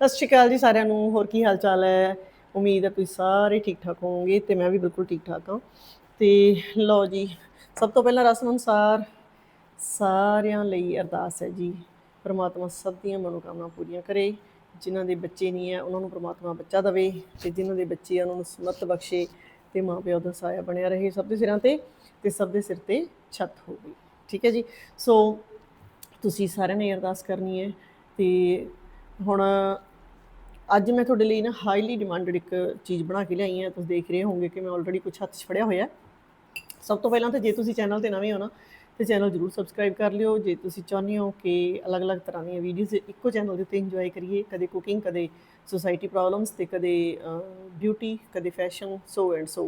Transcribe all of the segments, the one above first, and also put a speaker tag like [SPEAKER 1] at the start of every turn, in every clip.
[SPEAKER 1] ਸਤਿ ਸ਼੍ਰੀ ਅਕਾਲ ਜੀ ਸਾਰਿਆਂ ਨੂੰ, ਹੋਰ ਕੀ ਹਾਲ ਚਾਲ ਹੈ? ਉਮੀਦ ਹੈ ਤੁਸੀਂ ਸਾਰੇ ਠੀਕ ਠਾਕ ਹੋਵੋਗੇ, ਤੇ ਮੈਂ ਵੀ ਬਿਲਕੁਲ ਠੀਕ ਠਾਕ ਹਾਂ। ਤੇ ਲਓ ਜੀ, ਸਭ ਤੋਂ ਪਹਿਲਾਂ ਰਸਮ ਅਨੁਸਾਰ ਸਾਰਿਆਂ ਲਈ ਅਰਦਾਸ ਹੈ ਜੀ। ਪ੍ਰਮਾਤਮਾ ਸਭ ਦੀਆਂ ਮਨੋਕਾਮਨਾ ਪੂਰੀਆਂ ਕਰੇ, ਜਿਨ੍ਹਾਂ ਦੇ ਬੱਚੇ ਨਹੀਂ ਹੈ, ਉਹਨਾਂ ਨੂੰ ਪ੍ਰਮਾਤਮਾ ਬੱਚਾ ਦੇਵੇ, ਤੇ ਜਿਨ੍ਹਾਂ ਦੇ ਬੱਚੇ ਆ, ਉਹਨਾਂ ਨੂੰ ਸਮਤ ਬਖਸ਼ੇ, ਤੇ ਮਾਪਿਆਂ ਦਾ ਸਾਇਆ ਬਣਿਆ ਰਹੇ ਸਭ ਦੇ ਸਿਰਾਂ ਤੇ ਤੇ ਸਭ ਦੇ ਸਿਰ ਤੇ ਛੱਤ ਹੋਵੇ। ਠੀਕ ਹੈ ਜੀ? ਸੋ ਤੁਸੀਂ ਸਾਰਿਆਂ ਨੇ ਅਰਦਾਸ ਕਰਨੀ ਹੈ, ਤੇ ਹੁਣ ਅੱਜ ਮੈਂ ਤੁਹਾਡੇ ਲਈ ਨਾ ਹਾਈਲੀ ਡਿਮਾਂਡਡ ਇੱਕ ਚੀਜ਼ ਬਣਾ ਕੇ ਲਿਆਈ ਹਾਂ। ਤੁਸੀਂ ਦੇਖ ਰਹੇ ਹੋਵੋਗੇ ਕਿ ਮੈਂ ਆਲਰੇਡੀ ਕੁਝ ਹੱਥ 'ਚ ਫੜਿਆ ਹੋਇਆ ਸਭ ਤੋਂ ਪਹਿਲਾਂ ਤਾਂ ਜੇ ਤੁਸੀਂ ਚੈਨਲ ਤੇ ਨਵੇਂ ਹੋ ਨਾ, ਤੇ ਚੈਨਲ ਜਰੂਰ ਸਬਸਕ੍ਰਾਈਬ ਕਰ ਲਿਓ। ਜੇ ਤੁਸੀਂ ਚਾਹੁੰਦੇ ਹੋ ਕਿ ਅਲੱਗ-ਅਲੱਗ ਤਰ੍ਹਾਂ ਦੀਆਂ ਵੀਡੀਓਜ਼ ਇੱਕੋ ਚੈਨਲ ਦੇ ਉੱਤੇ ਇੰਜੋਏ ਕਰੀਏ, ਕਦੇ ਕੁਕਿੰਗ ਕਦੇ ਸੋਸਾਇਟੀ ਪ੍ਰੋਬਲਮਸ ਤੇ ਕਦੇ ਬਿਊਟੀ ਕਦੇ ਫੈਸ਼ਨ ਸੋ ਐਂਡ ਸੋ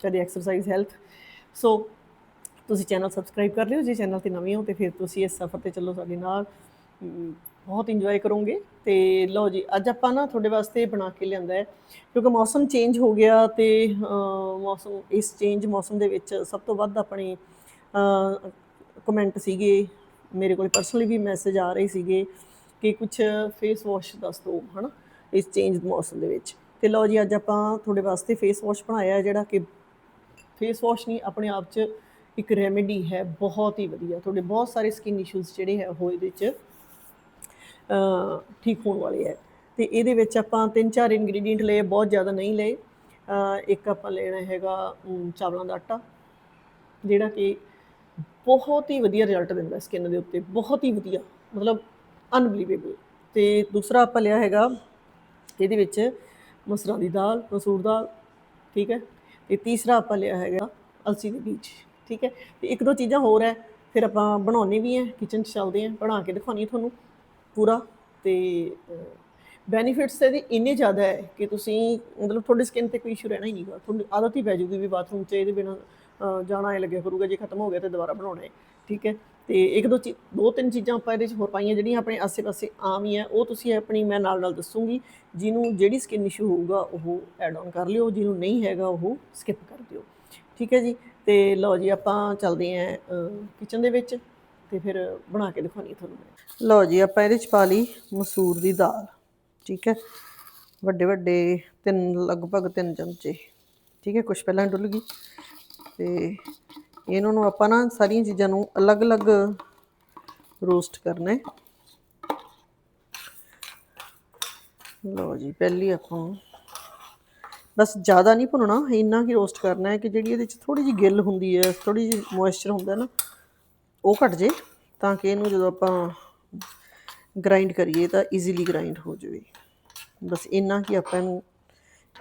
[SPEAKER 1] ਕਦੇ ਐਕਸਰਸਾਈਜ਼ ਹੈਲਥ ਸੋ ਤੁਸੀਂ ਚੈਨਲ ਸਬਸਕ੍ਰਾਈਬ ਕਰ ਲਿਓ। ਜੇ ਚੈਨਲ ਤੇ ਨਵੇਂ ਹੋ, ਤੇ ਫਿਰ ਤੁਸੀਂ ਇਸ ਸਫ਼ਰ ਤੇ ਚੱਲੋ ਸਾਡੇ ਨਾਲ। ਬਹੁਤ ਇੰਜੋਏ ਕਰੋਗੇ ਤੇ ਲਓ ਜੀ, ਅੱਜ ਆਪਾਂ ਨਾ ਤੁਹਾਡੇ ਵਾਸਤੇ ਬਣਾ ਕੇ ਲਿਆਂਦਾ ਹੈ, ਕਿਉਂਕਿ ਮੌਸਮ ਚੇਂਜ ਹੋ ਗਿਆ ਤੇ ਮੌਸਮ, ਇਸ ਚੇਂਜ ਮੌਸਮ ਦੇ ਵਿੱਚ ਸਭ ਤੋਂ ਵੱਧ ਆਪਣੇ ਕਮੈਂਟ ਸੀਗੇ, ਮੇਰੇ ਕੋਲ ਪਰਸਨਲੀ ਵੀ ਮੈਸੇਜ ਆ ਰਹੇ ਸੀਗੇ ਕਿ ਕੁਝ ਫੇਸ ਵਾਸ਼ ਦੱਸ ਦਿਓ, ਹਨਾ, ਇਸ ਚੇਂਜ ਮੌਸਮ ਦੇ ਵਿੱਚ। ਤੇ ਲਓ ਜੀ, ਅੱਜ ਆਪਾਂ ਤੁਹਾਡੇ ਵਾਸਤੇ ਫੇਸ ਵਾਸ਼ ਬਣਾਇਆ ਜਿਹੜਾ ਕਿ ਫੇਸ ਵਾਸ਼ ਨਹੀਂ, ਆਪਣੇ ਆਪ 'ਚ ਇੱਕ ਰੈਮੇਡੀ ਹੈ, ਬਹੁਤ ਹੀ ਵਧੀਆ। ਤੁਹਾਡੇ ਬਹੁਤ ਸਾਰੇ ਸਕਿਨ ਇਸ਼ੂਜ਼ ਜਿਹੜੇ ਹੈ, ਉਹ ਇਹਦੇ 'ਚ ਠੀਕ ਹੋਣ ਵਾਲੇ ਹੈ। ਤੇ ਇਹਦੇ ਵਿੱਚ ਆਪਾਂ ਤਿੰਨ ਚਾਰ ਇੰਗਰੀਡੀਅੰਟ ਲਏ, ਬਹੁਤ ਜ਼ਿਆਦਾ ਨਹੀਂ ਲਏ। ਇੱਕ ਆਪਾਂ ਲੈਣਾ ਹੈਗਾ ਚਾਵਲਾਂ ਦਾ ਆਟਾ, ਜਿਹੜਾ ਕਿ ਬਹੁਤ ਹੀ ਵਧੀਆ ਰਿਜ਼ਲਟ ਦਿੰਦਾ ਸਕਿਨ ਦੇ ਉੱਤੇ। ਬਹੁਤ ਹੀ ਵਧੀਆ, ਮਤਲਬ ਅਨਬਲੀਵੇਬਲ ਤੇ ਦੂਸਰਾ ਆਪਾਂ ਲਿਆ ਹੈਗਾ, ਇਹਦੇ ਵਿੱਚ ਮਸਰਾਂ ਦੀ ਦਾਲ, ਮਸੂਰ ਦਾਲ, ਠੀਕ ਹੈ। ਤੇ ਤੀਸਰਾ ਆਪਾਂ ਲਿਆ ਹੈਗਾ, ਅਲਸੀ ਦੇ ਬੀਜ, ਠੀਕ ਹੈ। ਤੇ ਇੱਕ ਦੋ ਚੀਜ਼ਾਂ ਹੋਰ ਹੈ, ਫਿਰ ਆਪਾਂ ਬਣਾਉਣੇ ਵੀ ਹੈ ਕਿਚਨ 'ਚ ਚੱਲਦੇ ਹਾਂ, ਬਣਾ ਕੇ ਦਿਖਾਉਣੀ ਤੁਹਾਨੂੰ। ਪੂਰਾ ਤੇ ਬੈਨੀਫਿਟਸ ਇਹਦੇ ਇੰਨੇ ਜ਼ਿਆਦਾ ਹੈ ਕਿ ਤੁਸੀਂ ਮਤਲਬ ਤੁਹਾਡੀ ਸਕਿਨ ਤੇ ਕੋਈ ਇਸ਼ੂ ਰਹਿਣਾ ਹੀ ਨਹੀਂਗਾ ਤੁਹਾਨੂੰ ਆਦਤ ਹੀ ਪੈ ਜੂਗੀ ਵੀ ਬਾਥਰੂਮ 'ਚ ਇਹਦੇ ਬਿਨਾ ਜਾਣਾ ਐ ਲੱਗਿਆ ਕਰੂਗਾ, ਜੇ ਖਤਮ ਹੋ ਗਿਆ ਤੇ ਦੁਬਾਰਾ ਬਣਾਉਣਾ ਹੈ, ਠੀਕ ਹੈ? ਤੇ ਇੱਕ ਦੋ ਚੀ ਦੋ ਤਿੰਨ ਚੀਜ਼ਾਂ ਆਪਾਂ ਇਹਦੇ 'ਚ ਹੋਰ ਪਾਈਆਂ, ਜਿਹੜੀਆਂ ਆਪਣੇ ਆਸੇ-ਪਾਸੇ ਆਮ ਹੀ ਆ ਉਹ ਤੁਸੀਂ ਆਪਣੀ ਮੈਂ ਨਾਲ ਨਾਲ ਦੱਸੂਗੀ, ਜਿਹਨੂੰ ਜਿਹੜੀ ਸਕਿਨ ਇਸ਼ੂ ਹੋਊਗਾ ਉਹ ਐਡ ਆਨ ਕਰ ਲਿਓ, ਜਿਹਨੂੰ ਨਹੀਂ ਹੈਗਾ ਉਹ ਸਕਿਪ ਕਰ ਦਿਓ, ਠੀਕ ਹੈ ਜੀ? ਤੇ ਲਓ ਜੀ, ਆਪਾਂ ਚੱਲਦੇ ਆਂ ਕਿਚਨ ਦੇ ਵਿੱਚ। ਤੇ ਫਿਰ ਬਣਾ ਕੇ ਦਿਖਾਉਣੀ ਤੁਹਾਨੂੰ ਮੈਂ। ਲਓ ਜੀ, ਆਪਾਂ ਇਹਦੇ 'ਚ ਪਾ ਲਈ ਮਸੂਰ ਦੀ ਦਾਲ, ਠੀਕ ਹੈ? ਵੱਡੇ ਵੱਡੇ ਤਿੰਨ, ਲਗਭਗ ਤਿੰਨ ਚਮਚੇ, ਠੀਕ ਹੈ? ਕੁਝ ਪਹਿਲਾਂ ਡੁੱਲ ਗਈ। ਤੇ ਇਹਨਾਂ ਨੂੰ ਆਪਾਂ ਨਾ ਸਾਰੀਆਂ ਚੀਜ਼ਾਂ ਨੂੰ ਅਲੱਗ-ਅਲੱਗ ਰੋਸਟ ਕਰਨਾ ਹੈ। ਲਓ ਜੀ, ਪਹਿਲੀ ਆਪਾਂ ਬਸ ਜ਼ਿਆਦਾ ਨਹੀਂ ਭੁੰਨਣਾ, ਇੰਨਾ ਹੀ ਰੋਸਟ ਕਰਨਾ ਹੈ ਕਿ ਜਿਹੜੀ ਇਹਦੇ ਵਿੱਚ ਥੋੜੀ ਜਿਹੀ ਗਿੱਲ ਹੁੰਦੀ ਹੈ ਥੋੜੀ ਜਿਹੀ ਮੋਇਸਚਰ ਹੁੰਦਾ ਨਾ ਉਹ ਘਟ ਜੇ, ਤਾਂ ਕਿ ਇਹਨੂੰ ਜਦੋਂ ਆਪਾਂ ਗ੍ਰਾਈਂਡ ਕਰੀਏ ਤਾਂ ਈਜ਼ੀਲੀ ਗ੍ਰਾਈਂਡ ਹੋ ਜਾਵੇ। ਬਸ ਇੰਨਾ ਕਿ ਆਪਾਂ ਇਹਨੂੰ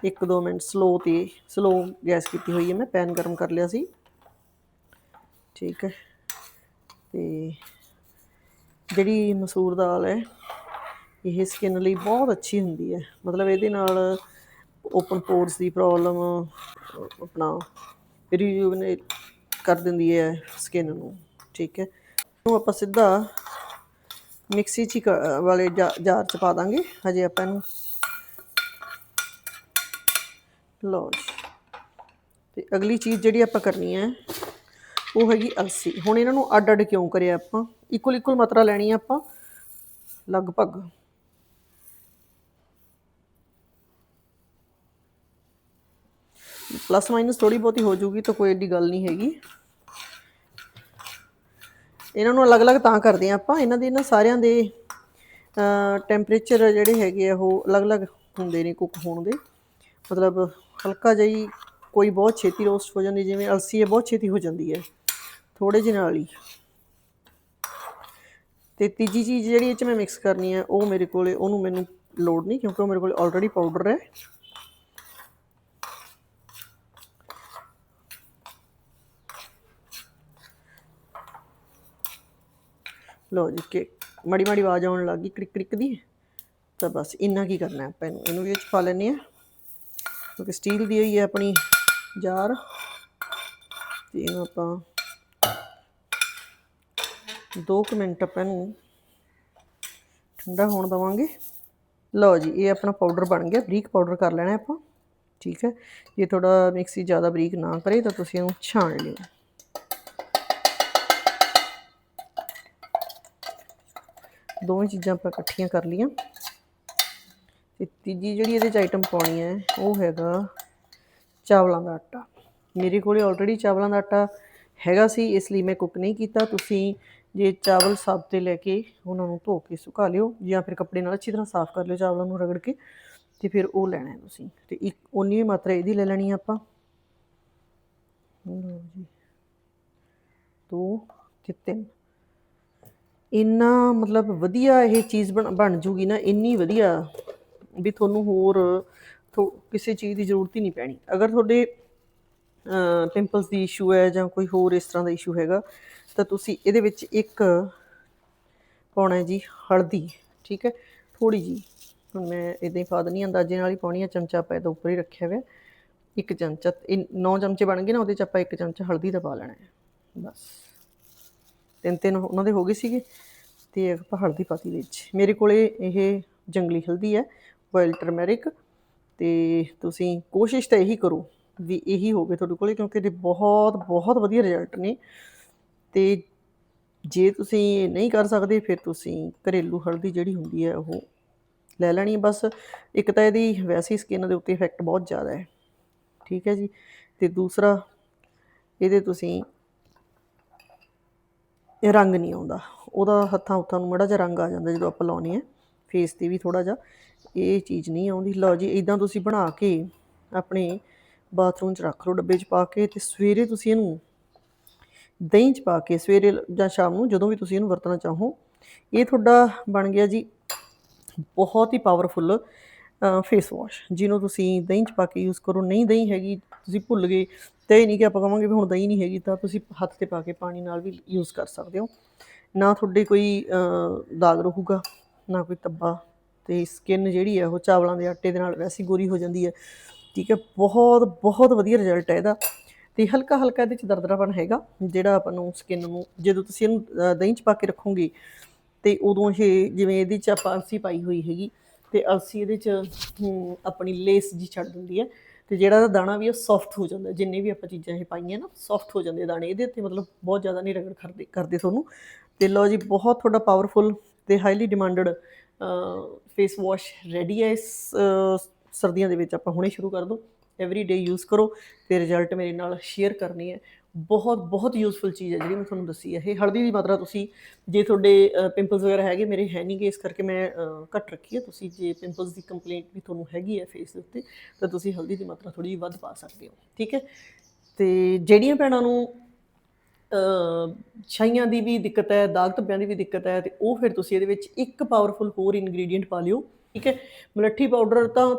[SPEAKER 1] 1-2 ਮਿੰਟ ਸਲੋ ਤੇ ਸਲੋ ਗੈਸ ਕੀਤੀ ਹੋਈ ਹੈ, ਮੈਂ ਪੈਨ ਗਰਮ ਕਰ ਲਿਆ ਸੀ। ਠੀਕ ਹੈ। ਤੇ ਜਿਹੜੀ ਮਸੂਰ ਦਾਲ ਹੈ, ਇਹ ਸਕਿਨ ਲਈ ਬਹੁਤ ਅੱਛੀ ਹੁੰਦੀ ਹੈ। ਮਤਲਬ ਇਹਦੇ ਨਾਲ ਓਪਨ ਪੋਰਸ ਦੀ ਪ੍ਰੋਬਲਮ ਆਪਣਾ ਰੀਜੂਵਨੇਟ ਕਰ ਦਿੰਦੀ ਹੈ ਸਕਿਨ ਨੂੰ। ਠੀਕ ਹੈ। ਇਹਨੂੰ ਆਪਾਂ ਸਿੱਧਾ ਮਿਕਸੀ 'ਚ ਹੀ ਕ- ਵਾਲੇ ਜਾ- ਜਾਰ 'ਚ ਪਾ ਦਾਂਗੇ। ਹਜੇ ਆਪਾਂ ਇਹਨੂੰ ਲੋ ਜੀ। ਤੇ ਅਗਲੀ ਚੀਜ਼ ਜਿਹੜੀ ਆਪਾਂ ਕਰਨੀ ਹੈ, ਉਹ ਹੈਗੀ ਅਲਸੀ। ਹੁਣ ਇਹਨਾਂ ਨੂੰ ਅੱਡ ਅੱਡ ਕਿਉਂ ਕਰਿਆ ਆਪਾਂ? ਇਕੁਅਲ ਇਕੁਅਲ ਮਾਤਰਾ ਲੈਣੀ ਆਪਾਂ। ਲਗਭਗ। ਪਲੱਸ ਮਾਈਨਸ ਥੋੜੀ ਬਹੁਤੀ ਹੋ ਜਾਊਗੀ ਤਾਂ ਕੋਈ ਏਡੀ ਗੱਲ ਨਹੀਂ ਹੈਗੀ। ਇਹਨਾਂ ਨੂੰ ਅਲੱਗ-ਅਲੱਗ ਤਾਂ ਕਰਦੇ ਆ ਆਪਾਂ। ਇਹਨਾਂ ਦੇ ਨਾ ਸਾਰਿਆਂ ਦੇ ਟੈਂਪਰੇਚਰ ਜਿਹੜੇ ਹੈਗੇ ਆ ਉਹ ਅਲੱਗ-ਅਲੱਗ ਹੁੰਦੇ ਨੇ ਕੁੱਕ ਹੋਣ ਦੇ। ਮਤਲਬ ਹਲਕਾ ਜਿਹੀ ਕੋਈ ਬਹੁਤ ਛੇਤੀ ਰੋਸਟ ਹੋ ਜਾਂਦੀ, ਜਿਵੇਂ ਅਲਸੀ ਹੈ, ਬਹੁਤ ਛੇਤੀ ਹੋ ਜਾਂਦੀ ਹੈ। ਥੋੜੇ ਜਿਹੇ ਨਾਲ ਹੀ। ਤੇ ਤੀਜੀ ਚੀਜ਼ ਜਿਹੜੀ ਇਹ ਚ ਮੈਂ ਮਿਕਸ ਕਰਨੀ ਹੈ, ਉਹ ਮੇਰੇ ਕੋਲੇ, ਉਹਨੂੰ ਮੈਨੂੰ ਲੋੜ ਨਹੀਂ, ਕਿਉਂਕਿ ਉਹ ਮੇਰੇ ਕੋਲੇ ਆਲਰੇਡੀ ਪਾਊਡਰ ਹੈ। ਲਓ ਜੀ, ਕਿ ਮੜੀ ਮੜੀ ਆਵਾਜ਼ ਆਉਣ ਲੱਗੀ ਕ੍ਰਿਕ ਕ੍ਰਿਕ ਦੀ। ਤਾਂ ਬਸ ਇੰਨਾ ਕੀ ਕਰਨਾ ਆਪਾਂ ਇਹਨੂੰ। ਇਹਨੂੰ ਵੀ ਇਹ ਪਾ ਲੈਂਦੇ ਆ ਕਿਉਂਕਿ ਸਟੀਲ ਦੀ ਹੋਈ ਹੈ ਆਪਣੀ ਜਾਰ ਤੇ ਇਹਨੂੰ ਆਪਾਂ 2 ਮਿੰਟ ਆਪਾਂ ਨੂੰ ਠੰਡਾ ਹੋਣ ਦਵਾਂਗੇ। ਲਓ ਜੀ, ਇਹ ਆਪਣਾ ਪਾਊਡਰ ਬਣ ਗਿਆ। ਬਰੀਕ ਪਾਊਡਰ ਕਰ ਲੈਣਾ ਆਪਾਂ। ਠੀਕ ਹੈ। ਜੇ ਥੋੜਾ ਮਿਕਸੀ ਜ਼ਿਆਦਾ ਬਰੀਕ ਨਾ ਕਰੇ ਤਾਂ ਤੁਸੀਂ ਇਹਨੂੰ ਛਾਣ ਲਿਓ। ਦੋਵੇਂ ਚੀਜ਼ਾਂ ਆਪਾਂ ਇਕੱਠੀਆਂ ਕਰ ਲਈਆਂ। ਤੇ ਤੀਜੀ ਜਿਹੜੀ ਇਹਦੇ ਚ ਆਈਟਮ ਪਾਉਣੀ ਹੈ, ਉਹ ਹੈਗਾ ਚਾਵਲਾਂ ਦਾ ਆਟਾ। ਮੇਰੇ ਕੋਲੇ ਆਲਰੇਡੀ ਚਾਵਲਾਂ ਦਾ ਆਟਾ ਹੈਗਾ ਸੀ, ਇਸ ਲਈ ਮੈਂ ਕੁੱਕ ਨਹੀਂ ਕੀਤਾ। ਤੁਸੀਂ ਜੇ ਚਾਵਲ ਸਾਬਤੇ ਲੈ ਕੇ ਉਹਨਾਂ ਨੂੰ ਧੋ ਕੇ ਸੁਕਾ ਲਿਓ, ਜਾਂ ਫਿਰ ਕੱਪੜੇ ਨਾਲ ਅੱਛੀ ਤਰ੍ਹਾਂ ਸਾਫ਼ ਕਰ ਲਿਓ ਚਾਵਲਾਂ ਨੂੰ ਰਗੜ ਕੇ, ਤੇ ਫਿਰ ਉਹ ਲੈਣਾ ਹੈ ਤੁਸੀਂ। ਤੇ ਇੱਕ ਉਨੀ ਮਾਤਰਾ ਇਹਦੀ ਲੈ ਲੈਣੀ ਆਪਾਂ। ਲਓ ਜੀ। ਦੋ ਤੇ ਤਿੰਨ। ਇੰਨਾ ਮਤਲਬ ਵਧੀਆ ਇਹ ਚੀਜ਼ ਬਣ ਬਣ ਜੂਗੀ ਨਾ, ਇੰਨੀ ਵਧੀਆ ਵੀ ਤੁਹਾਨੂੰ ਹੋਰ ਥੋ- ਕਿਸੇ ਚੀਜ਼ ਦੀ ਜ਼ਰੂਰਤ ਹੀ ਨਹੀਂ ਪੈਣੀ। ਅਗਰ ਤੁਹਾਡੇ ਪਿੰਪਲਸ ਦੀ ਇਸ਼ੂ ਹੈ ਜਾਂ ਕੋਈ ਹੋਰ ਇਸ ਤਰ੍ਹਾਂ ਦਾ ਇਸ਼ੂ ਹੈਗਾ, ਤਾਂ ਤੁਸੀਂ ਇਹਦੇ ਵਿੱਚ ਇੱਕ ਪਾਉਣਾ ਹੈ ਜੀ, ਹਲਦੀ, ਠੀਕ ਹੈ? ਥੋੜੀ ਜੀ ਹੁਣ ਮੈਂ ਇਦਾਂ ਹੀ ਪਾ ਦਨੀ ਅੰਦਾਜ਼ੇ ਨਾਲ ਹੀ ਪਾਉਣੀ ਆ, ਚਮਚਾ ਆਪਾਂ ਇਹਦੇ ਉੱਪਰ ਹੀ ਰੱਖਿਆ ਹੋਇਆ, ਇੱਕ ਚਮਚਾ, ਇਹ 9 ਚਮਚੇ ਬਣ ਗਏ ਨਾ, ਉਹਦੇ ਚ ਆਪਾਂ ਇੱਕ ਚਮਚਾ ਹਲਦੀ ਦਾ ਪਾ ਲੈਣਾ ਹੈ, ਬਸ। ਤਿੰਨ ਤਿੰਨ ਉਹਨਾਂ ਦੇ ਹੋ ਗਏ ਸੀਗੇ ਤੇ ਆਪਾਂ ਹਲਦੀ ਪਾਤੀ ਵਿੱਚ। ਮੇਰੇ ਕੋਲੇ ਇਹ ਜੰਗਲੀ ਹਲਦੀ ਹੈ ਵਾਈਲਡ ਟਰਮੈਰਿਕ ਤੇ ਤੁਸੀਂ ਕੋਸ਼ਿਸ਼ ਤਾਂ ਇਹੀ ਕਰੋ ਵੀ ਇਹੀ ਹੋਵੇ ਤੁਹਾਡੇ ਕੋਲੇ ਕਿਉਂਕਿ ਇਹਦੇ ਬਹੁਤ ਬਹੁਤ ਵਧੀਆ ਰਿਜ਼ਲਟ ਨੇ ਤੇ ਜੇ ਤੁਸੀਂ ਇਹ ਨਹੀਂ ਕਰ ਸਕਦੇ ਫਿਰ ਤੁਸੀਂ ਘਰੇਲੂ ਹਲਦੀ ਜਿਹੜੀ ਹੁੰਦੀ ਹੈ ਉਹ ਲੈ ਲੈਣੀ ਬਸ ਇੱਕ ਤਾਂ ਇਹਦੀ ਵੈਸੀ ਸਕਿਨ ਦੇ ਉੱਤੇ ਇਫੈਕਟ ਬਹੁਤ ਜ਼ਿਆਦਾ ਹੈ। ਠੀਕ ਹੈ ਜੀ। ਤੇ ਦੂਸਰਾ, ਇਹਦੇ ਤੁਸੀਂ ਰੰਗ ਨਹੀਂ ਆਉਂਦਾ। ਉਹਦਾ ਹੱਥਾਂ ਉੱਥਾਂ ਨੂੰ ਮੜਾ ਜਿਹਾ ਰੰਗ ਆ ਜਾਂਦਾ ਜਦੋਂ ਆਪਾਂ ਲਾਉਨੇ ਆ ਫੇਸ ਤੇ ਵੀ ਥੋੜਾ ਜਿਹਾ। ਇਹ ਚੀਜ਼ ਨਹੀਂ ਆਉਂਦੀ। ਲਓ ਜੀ ਇਦਾਂ ਤੁਸੀਂ ਬਣਾ ਕੇ ਆਪਣੇ ਬਾਥਰੂਮ 'ਚ ਰੱਖ ਲਓ ਡੱਬੇ 'ਚ ਪਾ ਕੇ ਤੇ ਸਵੇਰੇ ਤੁਸੀਂ ਇਹਨੂੰ ਦਹੀਂ 'ਚ ਪਾ ਕੇ ਸਵੇਰੇ ਜਾਂ ਸ਼ਾਮ ਨੂੰ ਜਦੋਂ ਵੀ ਤੁਸੀਂ ਇਹਨੂੰ ਵਰਤਣਾ ਚਾਹੋ। ਇਹ ਤੁਹਾਡਾ ਬਣ ਗਿਆ ਜੀ ਬਹੁਤ ਹੀ ਪਾਵਰਫੁੱਲ ਫੇਸ ਵਾਸ਼ ਜਿਹਨੂੰ ਤੁਸੀਂ ਦਹੀਂ 'ਚ ਪਾ ਕੇ ਯੂਜ਼ ਕਰੋ। ਨਹੀਂ ਦਹੀਂ ਹੈਗੀ, ਤੁਸੀਂ ਭੁੱਲ ਗਏ। ਤੇ ਇਹ ਨਹੀਂ ਕਿ ਆਪਾਂ ਕਵਾਂਗੇ ਵੀ ਹੁਣ ਦਹੀਂ ਨਹੀਂ ਹੈਗੀ, ਤਾਂ ਤੁਸੀਂ ਹੱਥ ਤੇ ਪਾ ਕੇ ਪਾਣੀ ਨਾਲ ਵੀ ਯੂਜ਼ ਕਰ ਸਕਦੇ ਹੋ। ਨਾ ਤੁਹਾਡੇ ਕੋਈ ਦਾਗ ਰਹੂਗਾ, ਨਾ ਕੋਈ ਧੱਬਾ। ਤੇ ਸਕਿਨ ਜਿਹੜੀ ਹੈ, ਉਹ ਚਾਵਲਾਂ ਦੇ ਆਟੇ ਦੇ ਨਾਲ ਵੈਸੀ ਗੋਰੀ ਹੋ ਜਾਂਦੀ ਹੈ। ਠੀਕ ਹੈ, ਬਹੁਤ ਬਹੁਤ ਵਧੀਆ ਰਿਜ਼ਲਟ ਹੈ ਇਹਦਾ। ਤੇ ਹਲਕਾ ਹਲਕਾ ਇਹਦੇ ਚ ਦਰਦਰਾਪਨ ਹੈਗਾ, ਜਿਹੜਾ ਆਪਾਂ ਨੂੰ ਸਕਿਨ ਨੂੰ, ਜਦੋਂ ਤੁਸੀਂ ਇਹਨੂੰ ਦਹੀਂ ਚ ਪਾ ਕੇ ਰੱਖੋਗੇ, ਤੇ ਉਦੋਂ ਇਹ ਜਿਵੇਂ ਇਹਦੇ ਚ ਆਪਾਂ ਅਲਸੀ ਪਾਈ ਹੋਈ ਹੈਗੀ ਤੇ ਅਸੀਂ ਇਹਦੇ ਚ ਹਮ, ਆਪਣੀ ਲੇਸ ਜੀ ਛੱਡ ਦਿੰਦੀ ਹੈ ਤੇ ਜਿਹੜਾ ਇਹਦਾ ਦਾਣਾ ਵੀ ਉਹ ਸੌਫਟ ਹੋ ਜਾਂਦਾ। ਜਿੰਨੇ ਵੀ ਆਪਾਂ ਚੀਜ਼ਾਂ ਇਹ ਪਾਈਆਂ ਨਾ ਸੌਫਟ ਹੋ ਜਾਂਦੇ ਦਾਣੇ। ਇਹਦੇ ਉੱਤੇ ਮਤਲਬ ਬਹੁਤ ਜ਼ਿਆਦਾ ਨਹੀਂ ਰਗੜ ਕਰਦੇ ਕਰਦੇ ਤੁਹਾਨੂੰ। ਤੇ ਲਓ ਜੀ ਬਹੁਤ ਤੁਹਾਡਾ ਪਾਵਰਫੁਲ ਤੇ highly demanded face wash ready ਹੈ ਇਸ ਅਹ, ਸਰਦੀਆਂ ਦੇ ਵਿੱਚ। ਆਪਾਂ ਹੁਣੇ ਸ਼ੁਰੂ ਕਰ ਦੋ। ਐਵਰੀ ਡੇ ਯੂਜ਼ ਕਰੋ ਤੇ ਰਿਜ਼ਲਟ ਮੇਰੇ ਨਾਲ ਸ਼ੇਅਰ ਕਰਨੀ ਹੈ ਬਹੁਤ ਬਹੁਤ ਯੂਜ਼ਫੁਲ ਚੀਜ਼ ਹੈ ਜਿਹੜੀ ਮੈਂ ਤੁਹਾਨੂੰ ਦੱਸੀ ਹੈ। ਇਹ ਹਲਦੀ ਦੀ ਮਾਤਰਾ ਤੁਸੀਂ, ਜੇ ਤੁਹਾਡੇ ਪਿੰਪਲਸ ਵਗੈਰਾ ਹੈਗੇ, ਮੇਰੇ ਹੈ ਨਹੀਂਗੇ ਇਸ ਕਰਕੇ ਮੈਂ ਘੱਟ ਰੱਖੀ ਹੈ। ਤੁਸੀਂ ਜੇ ਪਿੰਪਲਸ ਦੀ ਕੰਪਲੇਂਟ ਵੀ ਤੁਹਾਨੂੰ ਹੈਗੀ ਹੈ ਫੇਸ ਦੇ ਉੱਤੇ, ਤਾਂ ਤੁਸੀਂ ਹਲਦੀ ਦੀ ਮਾਤਰਾ ਥੋੜੀ ਜਿਹੀ ਵੱਧ ਪਾ ਸਕਦੇ ਹੋ। ਠੀਕ ਹੈ? ਤੇ ਜਿਹੜੀਆਂ ਭੈਣਾਂ ਨੂੰ ਛਾਈਆਂ ਦੀ ਵੀ ਦਿੱਕਤ ਹੈ, ਦਾਗ ਧੱਬਿਆਂ ਦੀ ਵੀ ਦਿੱਕਤ ਹੈ, ਤੇ ਉਹ ਫਿਰ ਤੁਸੀਂ ਇਹਦੇ ਵਿੱਚ ਇੱਕ ਪਾਵਰਫੁਲ ਹੋਰ ਇਨਗਰੀਡੀਅੰਟ ਪਾ ਲਿਓ। ਠੀਕ ਹੈ? ਮਲੱਠੀ ਪਾਊਡਰ ਤਾਂ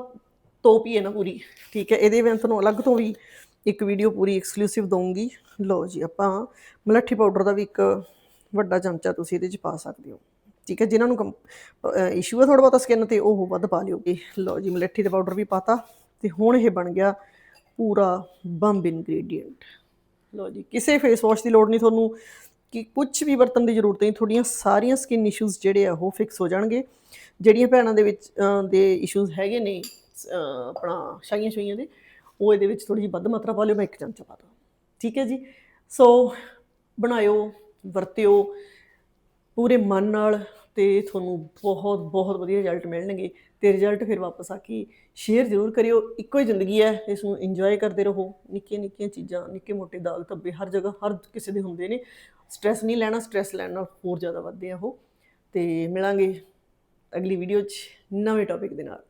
[SPEAKER 1] ਤੋਪ ਹੀ ਹੈ ਨਾ ਪੂਰੀ। ਠੀਕ ਹੈ? ਇਹਦੇ ਵਿੱਚ ਤੁਹਾਨੂੰ ਅਲੱਗ ਤੋਂ ਵੀ ਇੱਕ ਵੀਡੀਓ ਪੂਰੀ ਐਕਸਕਲੂਸਿਵ ਦਊਂਗੀ। ਲਓ ਜੀ, ਆਪਾਂ ਮਲੱਠੀ ਪਾਊਡਰ ਦਾ ਵੀ ਇੱਕ ਵੱਡਾ ਚਮਚਾ ਤੁਸੀਂ ਇਹਦੇ 'ਚ ਪਾ ਸਕਦੇ ਹੋ। ਠੀਕ ਹੈ, ਜਿਨ੍ਹਾਂ ਨੂੰ ਇਸ਼ੂ ਹੈ ਥੋੜਾ ਬਹੁਤਾ ਸਕਿਨ ਤੇ, ਉਹ ਵੱਧ ਪਾ ਲਿਓਗੇ ਲਓ ਜੀ, ਮਲੱਠੀ ਦਾ ਪਾਊਡਰ ਵੀ ਪਾਤਾ ਤੇ ਹੁਣ ਇਹ ਬਣ ਗਿਆ ਪੂਰਾ ਬੰਬ ਇਨਗਰੀਡੀਅੰਟ ਲਓ ਜੀ, ਕਿਸੇ ਫੇਸ ਵਾਸ਼ ਦੀ ਲੋੜ ਨਹੀਂ ਤੁਹਾਨੂੰ ਕਿ ਕੁਝ ਵੀ ਵਰਤਣ ਦੀ ਜ਼ਰੂਰਤ ਨਹੀਂ, ਤੁਹਾਡੀਆਂ ਸਾਰੀਆਂ ਸਕਿਨ ਇਸ਼ੂਜ਼ ਜਿਹੜੇ ਆ, ਉਹ ਫਿਕਸ ਹੋ ਜਾਣਗੇ। ਜਿਹੜੀਆਂ ਭੈਣਾਂ ਦੇ ਵਿੱਚ ਦੇ ਇਸ਼ੂਜ਼ ਹੈਗੇ ਨੇ ਆਪਣਾ ਛਾਈਆਂ ਛੋਈਆਂ ਦੇ ਉਹ ਇਹਦੇ ਵਿੱਚ ਥੋੜੀ ਜਿਹੀ ਵੱਧ ਮਾਤਰਾ ਪਾ ਲਿਓ, ਮੈਂ ਇੱਕ ਚਮਚਾ ਪਾ ਦਾਂ ਠੀਕ ਹੈ ਜੀ? ਸੋ ਬਣਾਇਓ, ਵਰਤਿਓ, ਪੂਰੇ ਮਨ ਨਾਲ ਤੇ ਤੁਹਾਨੂੰ ਬਹੁਤ ਬਹੁਤ ਵਧੀਆ ਰਿਜ਼ਲਟ ਮਿਲਣਗੇ। ਤੇ ਰਿਜ਼ਲਟ ਫਿਰ ਵਾਪਸ ਆ ਕੇ ਸ਼ੇਅਰ ਜ਼ਰੂਰ ਕਰਿਓ। ਇੱਕੋ ਹੀ ਜ਼ਿੰਦਗੀ ਹੈ, ਇਸ ਨੂੰ ਇੰਜੋਏ ਕਰਦੇ ਰਹੋ। ਨਿੱਕੀਆਂ ਨਿੱਕੀਆਂ ਚੀਜ਼ਾਂ, ਨਿੱਕੇ ਮੋਟੇ ਦਾਗ ਧੱਬੇ ਹਰ ਜਗ੍ਹਾ, ਹਰ ਕਿਸੇ ਦੇ ਹੁੰਦੇ ਨੇ। ਸਟ੍ਰੈਸ ਨਹੀਂ ਲੈਣਾ ਸਟ੍ਰੈਸ ਲੈਣ ਨਾਲ ਹੋਰ ਜ਼ਿਆਦਾ ਵੱਧਦੇ ਆ ਉਹ। ਤੇ ਮਿਲਾਂਗੇ ਅਗਲੀ ਵੀਡੀਓ 'ਚ ਨਵੇਂ ਟੌਪਿਕ ਦੇ ਨਾਲ।